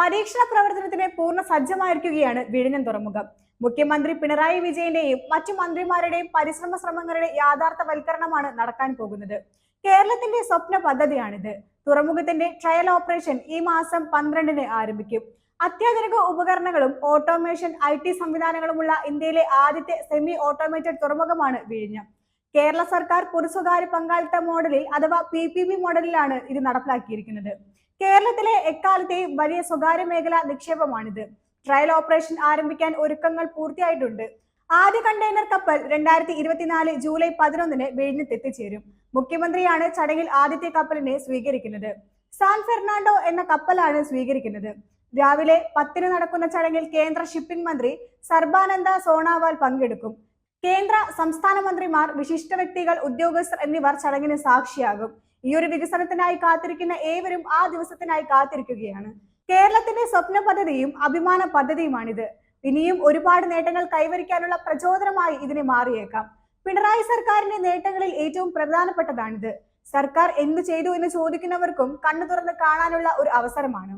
പരീക്ഷണ പ്രവർത്തനത്തിന് പൂർണ സജ്ജമായിരിക്കുകയാണ് വിഴിഞ്ഞം തുറമുഖം. മുഖ്യമന്ത്രി പിണറായി വിജയന്റെയും മറ്റു മന്ത്രിമാരുടെയും പരിശ്രമ ശ്രമങ്ങളുടെ യാഥാർത്ഥവൽക്കരണമാണ് നടക്കാൻ പോകുന്നത്. കേരളത്തിന്റെ സ്വപ്ന പദ്ധതിയാണിത്. തുറമുഖത്തിന്റെ ട്രയൽ ഓപ്പറേഷൻ ഈ മാസം പന്ത്രണ്ടിന് ആരംഭിക്കും. അത്യാധുനിക ഉപകരണങ്ങളും ഓട്ടോമേഷൻ ഐ ടി സംവിധാനങ്ങളുമുള്ള ഇന്ത്യയിലെ ആദ്യത്തെ സെമി ഓട്ടോമേറ്റഡ് തുറമുഖമാണ് വിഴിഞ്ഞം. കേരള സർക്കാർ പൊതുസ്വകാര്യ പങ്കാളിത്ത മോഡലിൽ അഥവാ പി മോഡലിലാണ് ഇത് നടപ്പിലാക്കിയിരിക്കുന്നത്. കേരളത്തിലെ എക്കാലത്തെയും വലിയ സ്വകാര്യ മേഖലാ നിക്ഷേപമാണിത്. ട്രയൽ ഓപ്പറേഷൻ ആരംഭിക്കാൻ ഒരുക്കങ്ങൾ പൂർത്തിയായിട്ടുണ്ട്. ആദ്യ കണ്ടെയ്നർ കപ്പൽ രണ്ടായിരത്തി ഇരുപത്തിനാല് ജൂലൈ പതിനൊന്നിന് വിഴിഞ്ഞത്തെത്തിച്ചേരും മുഖ്യമന്ത്രിയാണ് ചടങ്ങിൽ ആദ്യത്തെ കപ്പലിനെ സ്വീകരിക്കുന്നത്. സാൻ ഫെർണാണ്ടോ എന്ന കപ്പലാണ് സ്വീകരിക്കുന്നത്. രാവിലെ പത്തിന് നടക്കുന്ന ചടങ്ങിൽ കേന്ദ്ര ഷിപ്പിംഗ് മന്ത്രി സർബാനന്ദ സോണാവാൽ പങ്കെടുക്കും. കേന്ദ്ര സംസ്ഥാന മന്ത്രിമാർ വിശിഷ്ട വ്യക്തികൾ ഉദ്യോഗസ്ഥർ എന്നിവർ ചടങ്ങിന് സാക്ഷിയാകും. ഈ ഒരു വികസനത്തിനായി കാത്തിരിക്കുന്ന ഏവരും ആ ദിവസത്തിനായി കാത്തിരിക്കുകയാണ്. കേരളത്തിന്റെ സ്വപ്ന പദ്ധതിയും അഭിമാന പദ്ധതിയുമാണിത്. ഇനിയും ഒരുപാട് നേട്ടങ്ങൾ കൈവരിക്കാനുള്ള പ്രചോദനമായി ഇതിനെ മാറിയേക്കാം. പിണറായി സർക്കാരിന്റെ നേട്ടങ്ങളിൽ ഏറ്റവും പ്രധാനപ്പെട്ടതാണിത്. സർക്കാർ എന്ത് ചെയ്തു എന്ന് ചോദിക്കുന്നവർക്കും കണ്ണു തുറന്ന് കാണാനുള്ള ഒരു അവസരമാണ്.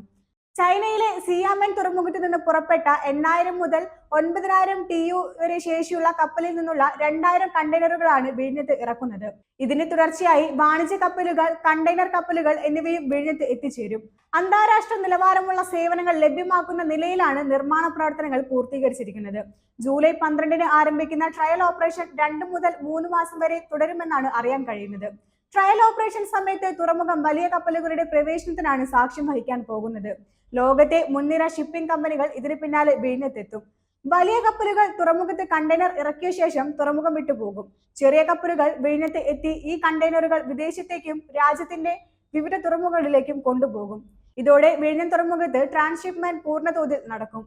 ചൈനയിലെ സിയാമൻ തുറമുഖത്ത് നിന്ന് പുറപ്പെട്ട എണ്ണായിരം മുതൽ ഒൻപതിനായിരം ടി യു വരെ ശേഷിയുള്ള കപ്പലിൽ നിന്നുള്ള രണ്ടായിരം കണ്ടെയ്നറുകളാണ് വിഴിഞ്ഞത്ത് ഇറക്കുന്നത്. ഇതിന് തുടർച്ചയായി വാണിജ്യ കപ്പലുകൾ കണ്ടെയ്നർ കപ്പലുകൾ എന്നിവയും വിഴിഞ്ഞത്ത് എത്തിച്ചേരും. അന്താരാഷ്ട്ര നിലവാരമുള്ള സേവനങ്ങൾ ലഭ്യമാക്കുന്ന നിലയിലാണ് നിർമ്മാണ പ്രവർത്തനങ്ങൾ പൂർത്തീകരിച്ചിരിക്കുന്നത്. ജൂലൈ പന്ത്രണ്ടിന് ആരംഭിക്കുന്ന ട്രയൽ ഓപ്പറേഷൻ രണ്ട് മുതൽ മൂന്ന് മാസം വരെ തുടരുമെന്നാണ് അറിയാൻ കഴിയുന്നത്. ട്രയൽ ഓപ്പറേഷൻ സമയത്ത് തുറമുഖം വലിയ കപ്പലുകളുടെ പ്രവേശനത്തിനാണ് സാക്ഷ്യം വഹിക്കാൻ പോകുന്നത്. ലോകത്തെ മുൻനിര ഷിപ്പിംഗ് കമ്പനികൾ ഇതിന് പിന്നാലെ വിഴിഞ്ഞത്തെത്തും വലിയ കപ്പലുകൾ തുറമുഖത്ത് കണ്ടെയ്നർ ഇറക്കിയ ശേഷം തുറമുഖം വിട്ടുപോകും ചെറിയ കപ്പലുകൾ വിഴിഞ്ഞത്ത് എത്തി ഈ കണ്ടെയ്നറുകൾ വിദേശത്തേക്കും രാജ്യത്തിന്റെ വിവിധ തുറമുഖങ്ങളിലേക്കും കൊണ്ടുപോകും. ഇതോടെ വിഴിഞ്ഞം തുറമുഖത്ത് ട്രാൻസ്ഷിപ്മെന്റ് പൂർണതോതിൽ നടക്കും.